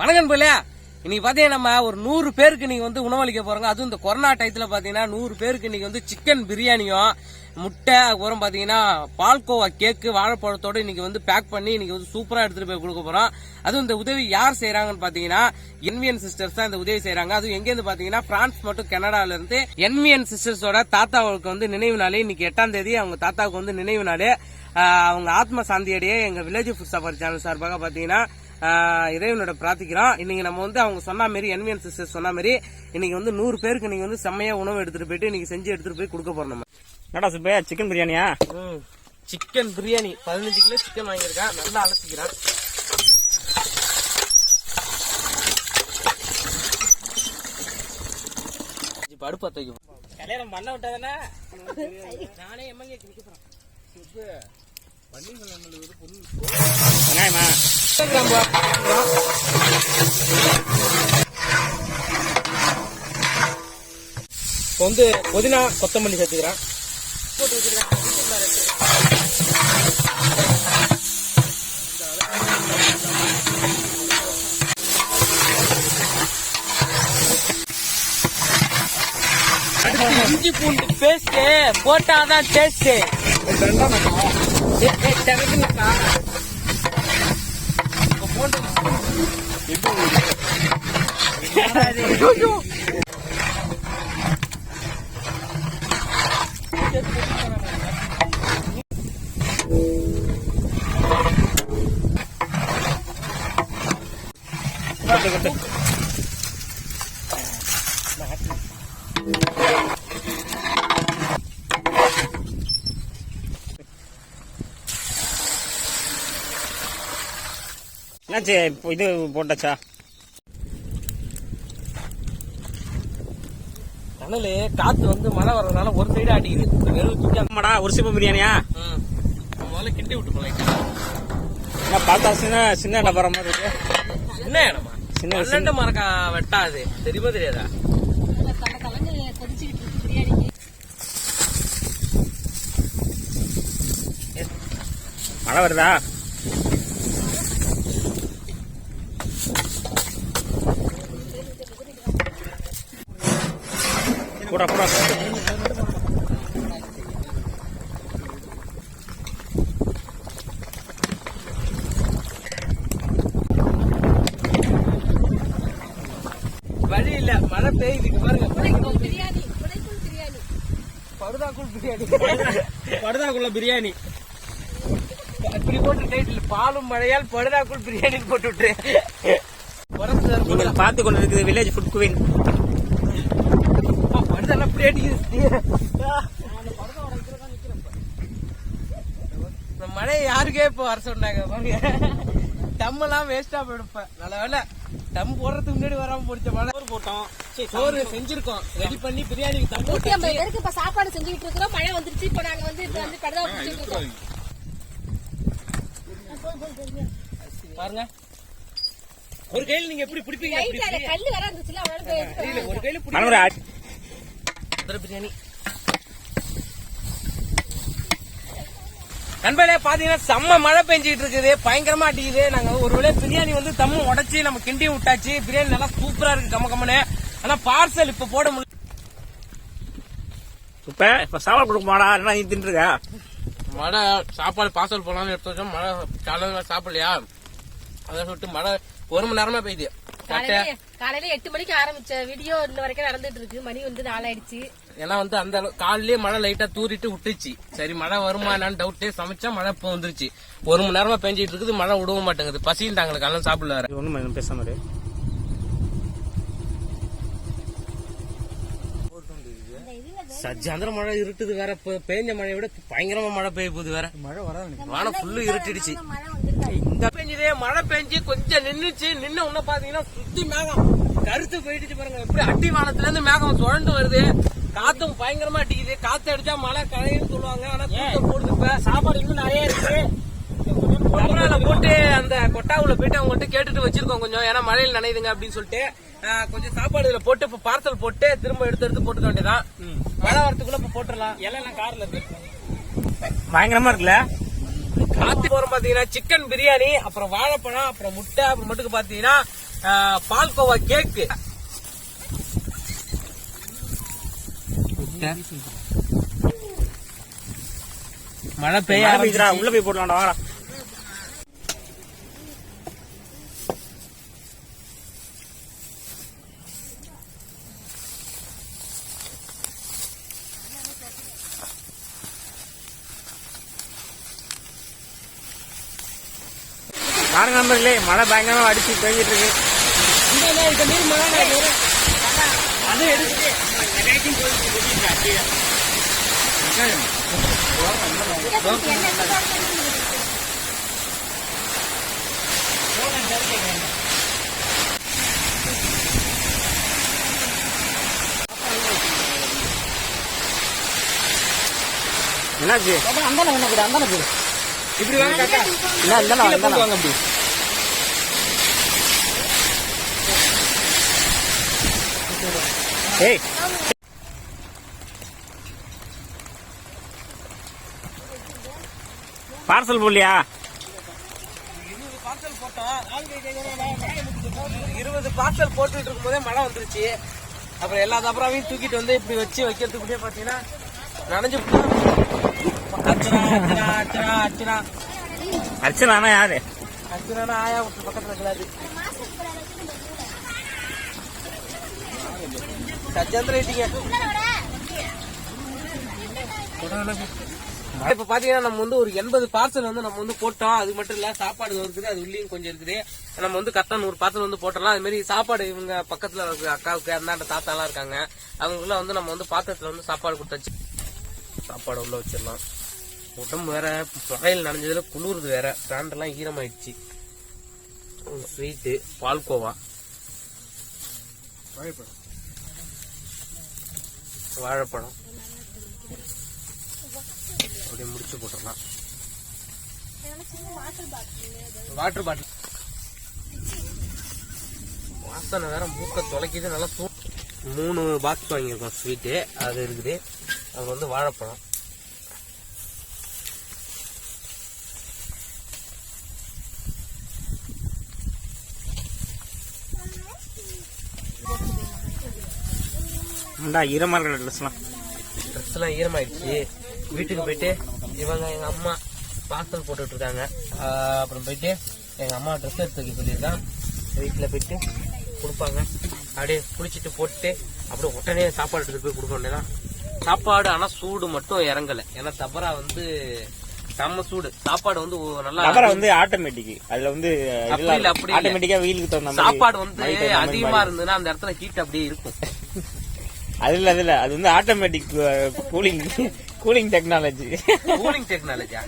வணக்கம் பிள்ளையா. இன்னைக்கு பாத்தீங்கன்னா நம்ம ஒரு நூறு பேருக்கு நீங்க வந்து உணவளிக்க போறோங்க. அதுவும் இந்த கொரோனா டயத்துல பாத்தீங்கன்னா நூறு பேருக்கு இன்னைக்கு வந்து சிக்கன் பிரியாணியும் முட்டை அதுக்கப்புறம் பாத்தீங்கன்னா பால்கோவா கேக்கு வாழைப்பழத்தோட இன்னைக்கு வந்து பேக் பண்ணி இன்னைக்கு வந்து சூப்பரா எடுத்துட்டு போய் கொடுக்க போறோம். அதுவும் இந்த உதவி யார் செய்யறாங்கன்னு பாத்தீங்கன்னா என்விஎன் சிஸ்டர்ஸ் தான் இந்த உதவி செய்யறாங்க அதுவும் எங்க இருந்து பாத்தீங்கன்னா பிரான்ஸ் மற்றும் கனடால இருந்து என்விஎன் சிஸ்டர்ஸோட தாத்தாவுக்கு வந்து நினைவு நாள். இன்னைக்கு எட்டாம் தேதி அவங்க தாத்தாவுக்கு வந்து நினைவு நாள். அவங்க ஆத்ம சாந்தியடைய எங்க வில்லேஜ் ஃபுட் சஃபர் சேனல் சார்பாக பாத்தீங்கன்னா இறைவனோட பிரார்த்திக்கிறோம். இன்னைக்கு நம்ம வந்து அவங்க சொன்ன மாதிரி என்விஎன் சிஸ்டர் சொன்ன மாதிரி இன்னைக்கு வந்து நூறு பேருக்கு நீங்க வந்து செம்மையா உணவு எடுத்துட்டு போயிட்டு இன்னைக்கு செஞ்சு எடுத்துட்டு போய் கொடுக்க போறோம் நம்ம. என்னடா சுப்பையா சிக்கன் பிரியாணியா? சிக்கன் பிரியாணி. பதினஞ்சு கிலோ சிக்கன் வாங்கியிருக்கேன். நல்லா அலசிக்கிறேன். இப்ப அடுப்பு பத்த வைக்க கல்யாணம் பண்ண விட்டாதானே? நானே எம்எல்ஏ நிக்கிறேன் வெங்காயமா இப்போ வந்து புதினா கொத்தமல்லி சேர்த்துக்கிறேன். போட்டு வச்சிருக்கேன் இஞ்சி பூண்டு பேஸ்ட் போட்டாதான் டேஸ்ட் கொட்டு இப்போ இது போட்டாச்சா? கனலு காத்து வந்து மழை வர்றதுனால ஒரு சைடு அடிக்குது. வெறும் தூக்கி ஆமாடா ஒரு சிப்பம் பிரியாணியா? ம். முதல்ல கிண்டி விட்டு போலாம் என்ன பார்த்தா சின்ன சின்ன டப்பற மாதிரி இருக்கு. என்ன இடமா? சின்ன பன்னெண்டு மரக்கா வெட்டாது தெரியுமா தெரியாதா? மழை வருதா? போடா போடா. வழி இல்ல மழை பெய்யுது. பாருங்க. பிரியாணி பிரியாணி. படுதாக்குள் பிரியாணி. படுதாக்குள்ள பிரியாணி இப்படி போட்டு டைட்டில் பாலும் மழையால் படுதாக்குள் பிரியாணி போட்டு விட்டுரு உரத்து தர போது நீங்கள் பார்த்து கொண்டு இருக்குது வில்லேஜ் ஃபுட் குவின் படுதெல்லாம் இந்த மழையை யாருக்கே இப்ப வர சொன்னாங்க பாருங்க. டம்மெல்லாம் வேஸ்டா போயிடுப்ப நல்ல வேலை டம் போடுறதுக்கு முன்னாடி வராம போடுச்ச மழை. போட்டோம். சோறு செஞ்சிருக்கோம். ரெடி பண்ணி பிரியாணிக்கு தம் நூத்தி ஐம்பது பேருக்கு இப்ப சாப்பாடு செஞ்சுக்கிட்டு இருக்கிறோம். மழை வந்துருச்சு. இப்ப நாங்க வந்து இப்ப வந்து படுதா பிடிச்சிட்டு இருக்கோம். பாருங்க. ஒரு கையில நீங்க எப்படி பிடிப்பீங்க? கல்லு வர இருந்துச்சுல அவனால ஒரு கையில பிரியாணி. நண்பர்களே பாத்தீங்கன்னா செம்ம மழை பெஞ்சிட்டு இருக்குது. பயங்கரமா அடிக்குது. நாங்க ஒரு வேளை பிரியாணி வந்து தம்மு உடைச்சு நம்ம கிண்டி விட்டாச்சு. பிரியாணி நல்லா சூப்பரா இருக்கு கம்ம கம்மனு ஆனா பார்சல் இப்ப போட முடியல. இப்போ இப்போ சாப்பாடு கொடுக்க மாடா என்ன நீ தின்றுருக்க. மழை சாப்பாடு பார்சல் போலாம்னு எடுத்து வச்சோம். மழை காலையில சாப்பிடலையா? அதான் சொல்லிட்டு மழை ஒரு மணி நேரமா பெய்யுது. காலையில எட்டு மணிக்கு ஆரம்பிச்ச வீடியோ இன்ன வரைக்கும் நடந்துட்டு இருக்கு. மணி வந்து நாலாயிடுச்சு. ஏன்னா வந்து அந்த காலையிலேயே மழை லைட்டா தூரிட்டு விட்டுச்சு. சரி மழை வருமா என்னன்னு டவுட்டே சமைச்சா மழை இப்போ வந்துருச்சு. ஒரு மணி நேரமா பெஞ்சிட்டு இருக்குது. மழை விடவும் மாட்டேங்குது. பசியும் தாங்களுக்கு அதெல்லாம் சாப்பிடல வேற. ஒன்றும் பேசாம. சஜாந்திர மழை இருட்டுது வேற. இப்ப பேஞ்ச மழையை விட பயங்கரமா மழை பெய்ய போகுது வேற. மழை வர வானம் ஃபுல்லு இருட்டிடுச்சு. இந்த பெஞ்சதே மழை பெஞ்சு கொஞ்சம் நின்னுச்சு. நின்னு உன்ன பாத்தீங்கன்னா சுத்தி மேகம். கருத்து போயிடுச்சு பாருங்க. எப்படி அடி வானத்துல இருந்து மேகம் சுழண்டு வருது. காத்தும் பயங்கரமா அடிக்குது. காத்து அடிச்சா மழை கழையுன்னு சொல்லுவாங்க. ஆனா தூக்கம் போடுது இப்ப. சாப்பாடு இன்னும் நிறைய இருக்கு. கமரால போட்டு அந்த கொட்டாவுல போயிட்டு அவங்க கிட்ட கேட்டுட்டு வச்சிருக்கோம் கொஞ்சம். ஏன்னா மழையில் நனையுதுங்க அப்படின்னு சொல்லிட்டு கொஞ்சம் சாப்பாடு இதுல போட்டு இப்ப பார்சல் போட்டு திரும்ப எடுத்து எடுத்து போட்டுக்க வேண்டியதான் மழை வரதுக்குள்ள இப்ப போட்டுடலாம். எல்லாம் கார்ல இருக்கு. பயங்கரமா இருக்குல்ல? காத்து போறோம் பாத்தீங்கன்னா சிக்கன் பிரியாணி அப்புறம் வாழைப்பழம் அப்புறம் முட்டை அப்புறம் மட்டும் பாத்தீங்கன்னா பால்கோவா கேக்கு மழை பெய்ய ஆரம்பிச்சிருச்சு. உள்ள போய் போடலாம்டா வாடா பாருங்க நண்பர்களே மழை பயங்கரமா அடிச்சு பெய்ஞ்சிட்டு இருக்கு என்னாச்சு இப்படி வாங்க காக்கா இல்ல இல்ல வாங்க அப்படி ஏய் பார்சல் போடலையா? இருபது பார்சல் போட்டுட்டு இருக்கும் போதே மழை வந்துருச்சு. அப்புறம் எல்லா தப்புறாவையும் தூக்கிட்டு வந்து இப்படி வச்சு வைக்கிறதுக்குள்ளே பாத்தீங்கன்னா நனைஞ்சு. அர்ச்சனா யாரு? அர்ச்சனா ஆயா பக்கத்துல இருக்கிறாரு. சஜந்திர ஐட்டிங்க இப்ப பாத்தீங்கன்னா நம்ம வந்து ஒரு எண்பது பார்சல் வந்து நம்ம வந்து போட்டோம். அது மட்டும் இல்ல சாப்பாடு இருக்குது அது உள்ளியும் கொஞ்சம் இருக்குது. நம்ம வந்து கரெக்டா நூறு பார்சல் வந்து போட்டலாம் அது மாதிரி சாப்பாடு இவங்க பக்கத்துல அக்காவுக்கு அந்தாண்ட தாத்தா எல்லாம் இருக்காங்க. அவங்களுக்குலாம் வந்து நம்ம வந்து பாத்திரத்துல வந்து சாப்பாடு கொடுத்தாச்சு சாப்பாடு உள்ள வச்சிடலாம். உடம்பு வேற மழையில் நனைஞ்சதுல குளிருது வேற. பிராண்ட் எல்லாம் ஈரமாயிடுச்சு ஸ்வீட்டு பால்கோவா. வாழைப்பழம் அப்படியே முடிச்சு போட்டுடலாம். Water bottle. வாசனை வேற மூக்க தொலைக்குது நல்லா மூணு பாக்ஸ் வாங்கியிருக்கோம் ஸ்வீட்டு அது இருக்குது. அது வந்து வாழைப்பழம். ஆண்டா ஈரமா இருக்கிற ட்ரெஸ்லாம் ட்ரெஸ் எல்லாம் ஈரமாயிடுச்சு. வீட்டுக்கு போயிட்டு இவங்க எங்க அம்மா பார்சல் போட்டுட்டு இருக்காங்க அப்புறம் போயிட்டு எங்க அம்மா ட்ரெஸ் எடுத்து வைக்க சொல்லியிருக்கான். வீட்டுல போயிட்டு கொடுப்பாங்க. அப்படியே குளிச்சுட்டு போட்டு அப்படியே உடனே சாப்பாடு எடுத்துட்டு போய் கொடுக்க வேண்டியதான் சாப்பாடு ஆனா சூடு மட்டும் இறங்கல. ஏன்னா தபரா வந்து செம்ம சூடு. சாப்பாடு வந்து நல்லா வந்து ஆட்டோமேட்டிக் அதுல வந்து அப்படி. ஆட்டோமேட்டிக்கா வீலுக்கு தகுந்த சாப்பாடு வந்து அதிகமா. இருந்ததுன்னா அந்த இடத்துல ஹீட் அப்படியே இருக்கும். அதுல அதுல அது வந்து automatic cooling cooling technology cooling டெக்னாலஜியா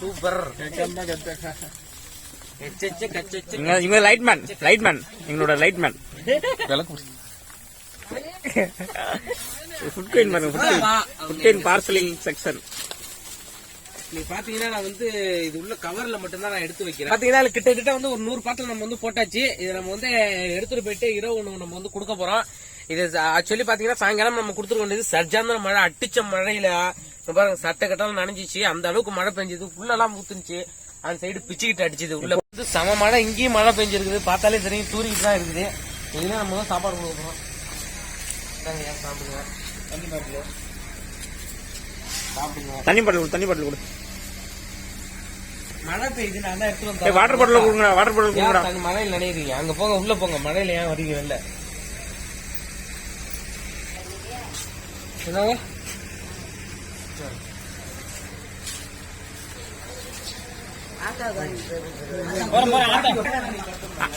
super இவங்க லைட் மேன் லைட் மேன் எங்களோட லைட் மேன் ஃபுட் கைன் பாருங்க ஃபுட் கைன் பார்சலிங் செக்ஷன் நீ பாத்தீங்கன்னா நான் வந்து இது உள்ள கவர்ல மட்டும் தான் நான் எடுத்து வைக்கிறேன். பாத்தீங்கன்னா கிட்டத்தட்ட வந்து ஒரு நூறு பாட்டில் நம்ம வந்து போட்டாச்சு. இது நம்ம வந்து எடுத்துட்டு போயிட்டு இரவு உணவு நம்ம வந்து கொடுக்க போறோம். இது ஆக்சுவலி பாத்தீங்கன்னா சாயங்காலம் நம்ம கொடுத்துருக்க வேண்டியது சர்ஜாந்திர மழை அடிச்ச மழையில பாருங்க சட்டை கட்டாலும் நனைஞ்சிச்சு அந்த அளவுக்கு மழை பெஞ்சது உள்ளெல்லாம் ஊத்துனுச்சு அந்த சைடு பிச்சுக்கிட்டு அடிச்சது உள்ள. வந்து சம மழை இங்கேயும் மழை பெஞ்சிருக்குது பார்த்தாலே தெரியும் தூரிக்கிட்டு தான் இருக்குது. இதுல நம்ம தான் சாப்பாடு கொடுக்க போறோம். இந்தாங்க, ஐயா, சாப்பிடுங்க. சாப்பிடுங்க. தண்ணி பாட்டில் தண்ணி பாட்டில் கொடு. மழை பெய்யுது நான் தான் வாட்டர் பாட்டில் கொடுங்கடா வாட்டர் பாட்டில் தண்ணி மழையில் நனையுறீங்க அங்க போங்க உள்ள போங்க. மழையில ஏன் வரீங்க வெளில? என்னங்க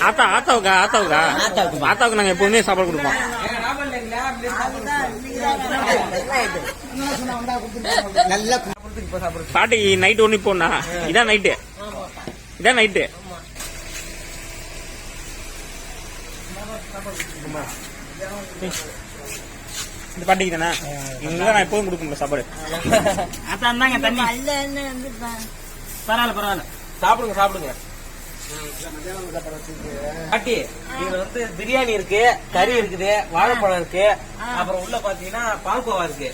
ஆத்தா. ஆத்தாவுக்கா ஆத்தாவுக்கா. ஆத்தாவுக்கு நாங்க எப்பவுமே சாப்பாடு கொடுப்போம். பாட்டி நைட் ஒண்ணு போனா இதான் நைட்டு இதான் நைட்டு இந்த பாட்டிக்கு தானே? இவங்க நான் எப்போதும் கொடுக்க முடியல சாப்பாடு. அதான் தாங்க தண்ணி பரவாயில்ல பரவாயில்ல. சாப்பிடுங்க சாப்பிடுங்க. பாட்டி இதுல வந்து பிரியாணி இருக்கு கறி இருக்குது வாழைப்பழம் இருக்கு. அப்புறம் உள்ள பாத்தீங்கன்னா பால்கோவா இருக்கு.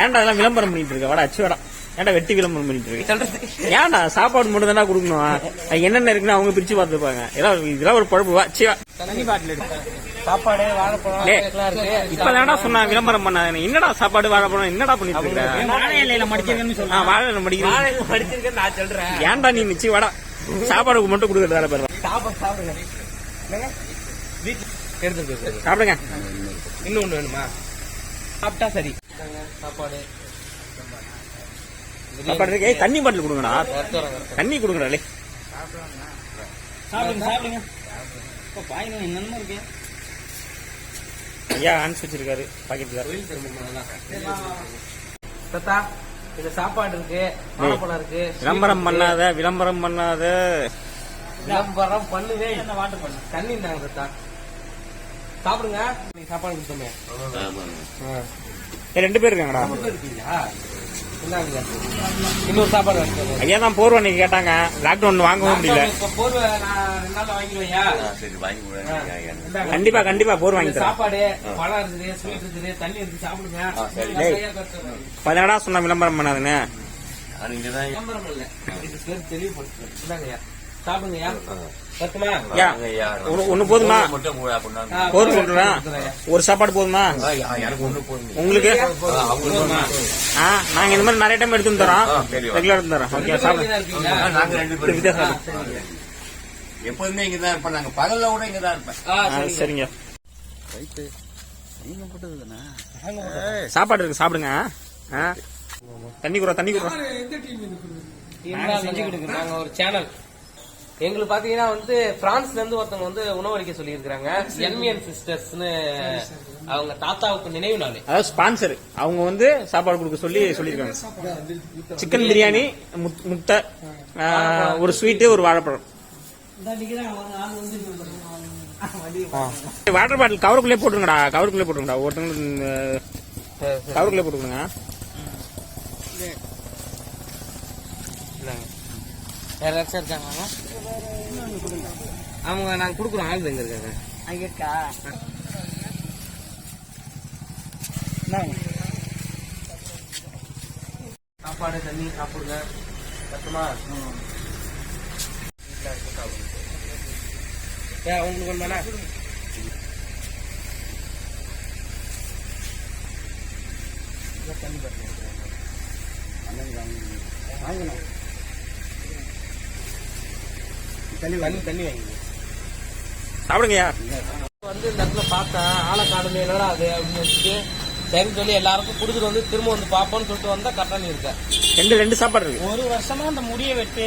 ஏன்டா அதெல்லாம் விளம்பரம் பண்ணிட்டு இருக்க? வாடா அச்சு வாடா. ஏன்டா வெட்டி விளம்பரம் பண்ணிட்டு இருக்கு? சொல்றது. ஏன்டா சாப்பாடு மட்டும் தானே கொடுக்கணும்? அது என்னென்ன இருக்குன்னு அவங்க பிரிச்சு பார்த்துப்பாங்க. இதெல்லாம் இதெல்லாம் ஒரு பழப்பு வா சிவா தண்ணி பாட்டில் எடுத்து சாப்பாடு வாழைப்பழம் இருக்கு. இப்பதான்டா சொன்னா விளம்பரம் பண்ணாத. என்னடா சாப்பாடு வாழைப்பழம் என்னடா பண்ணிட்டு இருக்க? வாழை இலையில மடிச்சிருக்கேன்னு வாழை இலை படிச்சிருக்கேன்னு நான் சொல்றேன். ஏன்டா நீ மிச்சி? வாடா. சாப்பாடுக்கு மட்டும் கொடுக்குறது வேலை பாரு. சாப்பாடு சாப்பிடுங்க. என்னங்க? வீட்டுல எடுத்து போய் சாப்பிடுங்க. இன்னொன்னு வேணுமா? சாப்பிட்டா சரி. சாப்பாடு? சாப்பாடு. ஏய், தண்ணி பாட்டில் கொடுங்கடா. தண்ணி கொடுங்கடா சாப்பிடுங்க சாப்பிடுங்க. இப்போ பாயிங்க என்னென்ன இருக்கு. ஐயா ஆன்ஸ் வச்சிருக்காரு. பாக்கெட்ல கோயில் திரும்ப தத்தா இது சாப்பாடு இருக்கு வாழைப்பழம் இருக்கு. விளம்பரம் பண்ணாத விளம்பரம் பண்ணாத. விளம்பரம் பண்ணுவே என்ன வாட்டர் பண்ணு தண்ணி இருந்தாங்க தத்தா. சாப்பிடுங்க. நீ சாப்பாடு கொடுத்தோமே. ரெண்டு பேர் இருக்காங்கடா. இருக்கீங்களா. இன்னொரு சாப்பாடு. ஐயா தான் போர்வ அன்னைக்கு கேட்டாங்க. லாக்டவுன் வாங்கவும் முடியல. கண்டிப்பா கண்டிப்பா போர் வாங்கி சாப்பாடு பழம் இருக்குது ஸ்வீட் இருக்குது தண்ணி இருக்கு சாப்பிடுங்க. பதினடா சொன்ன விளம்பரம் பண்ணாதுன்னு நீங்க தான் விளம்பரம் இல்ல. இது பேர் ஒண்ணு- போதுமா? போதும் சொல்றேன். ஒரு சாப்பாடு போதுமா? உங்களுக்கு? ஆ, அவங்களுக்கு போதுமா? ஆ நாங்க இந்த மாதிரி நிறைய டைம் எடுத்து வந்து தரோம். ரெகுலர் எடுத்து தரோம் ஓகே சாப்பிடுங்க பேர். எப்போதுமே இங்க தான் இருப்போம் நாங்க பகல்ல கூட இங்க தான் இருப்பேன். ஆ, ஆ, சரிங்க. சரிங்க சாப்பாடு இருக்கு சாப்பிடுங்க. ஆ? தண்ணி குறா தண்ணி குறா. நாங்க ஒரு சேனல் எங்களுக்கு பாத்தீங்கன்னா வந்து பிரான்ஸ்ல இருந்து ஒருத்தவங்க வந்து உணவளிக்க சொல்லி இருக்காங்க என்மியன் சிஸ்டர்ஸ்னு அவங்க தாத்தாவுக்கு நினைவு நாள். அதாவது ஸ்பான்சர் அவங்க வந்து சாப்பாடு கொடுக்க சொல்லி சொல்லியிருக்காங்க. சிக்கன் பிரியாணி முட்- முட்டை ஒரு ஸ்வீட்டு ஒரு வாழைப்பழம். வாட்டர் பாட்டில் கவருக்குள்ளே போட்டுருங்கடா கவருக்குள்ளே போட்டுருங்கடா. ஒருத்தவங்களுக்கு கவருக்குள்ளே போட்டுருங்க வேற யாராச்சும் இருக்காங்க அவங்க நாங்க குடுக்குறோம் ஆள் எங்க இருக்காங்க? அங்கேக்கா சாப்பாடு தண்ணி சாப்பிடுங்க. சத்தமா? ஏன் உங்களுக்கு ஒன்றானா தண்ணி தண்ணி தண்ணி தண்ணி வாங்கி சாப்பிடுங்கய்யா. வந்து இந்த இடத்துல பார்த்தேன் காணுமே என்னடா அது அப்படின்னு சரின்னு சொல்லி எல்லாருக்கும் கொடுத்துட்டு வந்து திரும்ப வந்து பார்ப்போம்னு சொல்லிட்டு வந்தா கரெக்டாக இருக்கேன் ரெண்டு ரெண்டு சாப்பாடு இருக்கு. ஒரு வருஷமா அந்த முடியை வெட்டு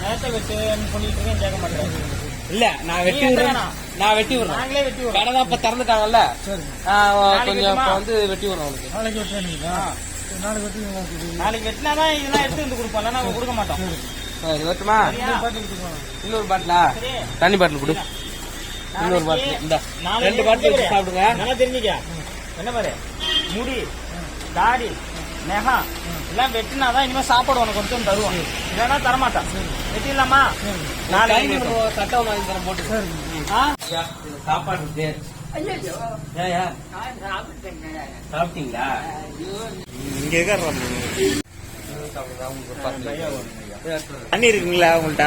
நேரத்தை வெட்டுன்னு சொல்லிட்டு இருக்கேன் கேட்க மாட்டேன். இல்ல நான் வெட்டி நீ விடுறேன்? நான் வெட்டி விடுறேன். நாங்களே வெட்டி விடுறோம். கடை இப்ப திறந்துட்டாங்கல்ல? கொஞ்சம்? வந்து வெட்டி விடுறோம் உனக்கு நாளைக்கு வெட்டுறீங்களா? நாளைக்கு வெட்டினாதான் இதெல்லாம் எடுத்து வந்து கொடுப்போம். இல்லைன்னா கொடுக்க மாட்டோம். சரி வெட்டுமா சரியா? இன்னொரு பாட்டிலா. தண்ணி பாட்டில் கொடு. இன்னொரு பாட்டில். இந்த. நாளைக்கு ரெண்டு பாட்டில் வச்சு சாப்பிடுங்க. நல்லா தெரிஞ்சுக்க. என்ன பாரு? முடி தாடி நெகம் எல்லாம் வெட்டினாதான் இனிமே சாப்பாடு உனக்கு கொஞ்சம் தருவோம் இல்லைன்னா தரமாட்டான். வெட்டிடலாமா? நாளைக்கு டைம் சட்டம் வாங்கி தரேன் போட்டு. ஆ? ஐயா, இது சாப்பாடு இருக்கு. சாப்பிட்டீங்களா? இங்க இருக்காரு? தண்ணி இருக்குங்களா உங்கள்கிட்ட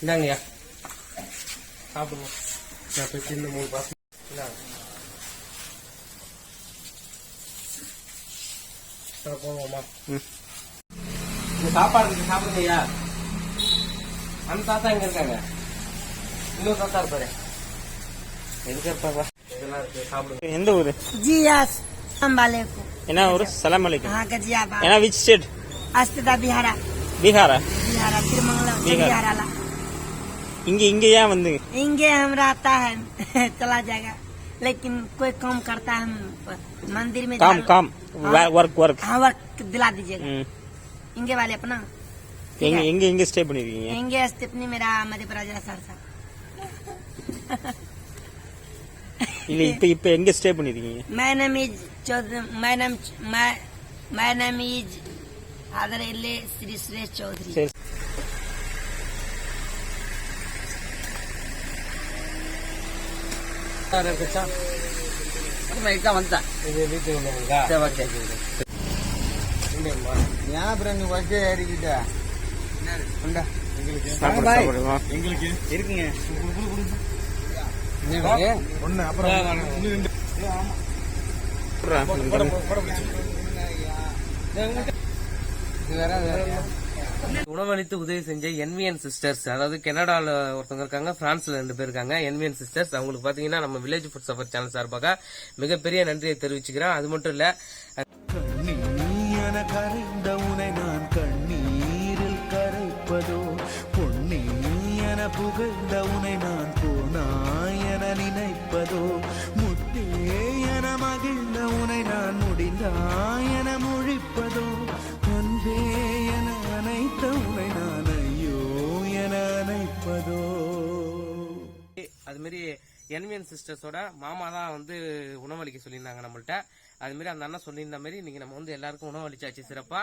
இந்தாங்கய்யா. சாப்பிடுவோம் நான் போய் சின்ன மூணு சாப்பாடு சாப்பிடுங்கய்யா. அந்த தாத்தா இங்க இருக்காங்க? இன்னொரு தாத்தா இருப்பாரு. எதுக்கு இருப்பாப்பா இதெல்லாம் இருக்கு சாப்பிடுங்க. எந்த ஊரு? ஜியாஸ் அம்பாலேக்கும் ಏನ ಅವರು ಸಲಾಮ್ ಅಲೈಕುಮ್ ಹಾ ಗಜಿಯಾಬಾದ್ ಏನ ವಿಚ್ ಸ್ಟೇಟ್ ಅಸ್ತದ ಬಿಹಾರ ಬಿಹಾರ ಬಿಹಾರ ತಿರುಮಂಗಲ ಬಿಹಾರ ಅಲ್ಲ ಹಿಂಗೆ ಹಿಂಗೆ ಯಾ ಬಂದು ಹಿಂಗೆ हम रहता है चला जाएगा लेकिन कोई काम करता है मंदिर में काम काम वर्क वर्क हाँ वर्क दिला दीजिएगा इंगे वाले अपना इंगे इंगे इंगे बनी हुई है इंगे स्टेप नहीं मेरा मध्य प्रदेश सहरसा இல்ல இப்ப இப்ப எங்க ஸ்டே பண்ணிருக்கீங்க my name is my name my name is அதரையிலே Shri Suresh Chowdhury okay இல்லைங்களா ஏன் அப்புறம் நீ வச்சு எங்களுக்கு இருக்குங்க ஒண்ணு அப்புறம் இது வேற அது வேற. உணவளித்து உதவி செஞ்ச என்விஎன் சிஸ்டர்ஸ் அதாவது கனடால ஒருத்தவங்க இருக்காங்க பிரான்ஸ்ல ரெண்டு பேர் இருக்காங்க என்விஎன் சிஸ்டர்ஸ். அவங்களுக்கு பாத்தீங்கன்னா நம்ம வில்லேஜ் ஃபுட் சஃபர் சேனல் சார்பாக மிகப்பெரிய நன்றியை தெரிவிச்சுக்கிறேன். அது மட்டும் இல்ல கண்ணீயன கரைந்த உனை நான் கண்ணீரில் கரைப்பதோ? பொன்னீயன புகழ்ந்த உனை நான் போனாயன நினைப்பதோ? முத்தேயன மகிழ்ந்த உனை நான் முடிந்தாயன முழிப்பதோ? அன்பே என அனைத்த உனை நான் ஐயோ என அணைப்பதோ? அது மாதிரி என்விஎன் சிஸ்டர்ஸோட மாமா தான் வந்து உணவளிக்க சொல்லியிருந்தாங்க நம்மள்ட்ட. அது அந்த அண்ணன் சொல்லியிருந்த மாதிரி இன்னைக்கு நம்ம வந்து எல்லாருக்கும் உணவளிச்சாச்சு சிறப்பா.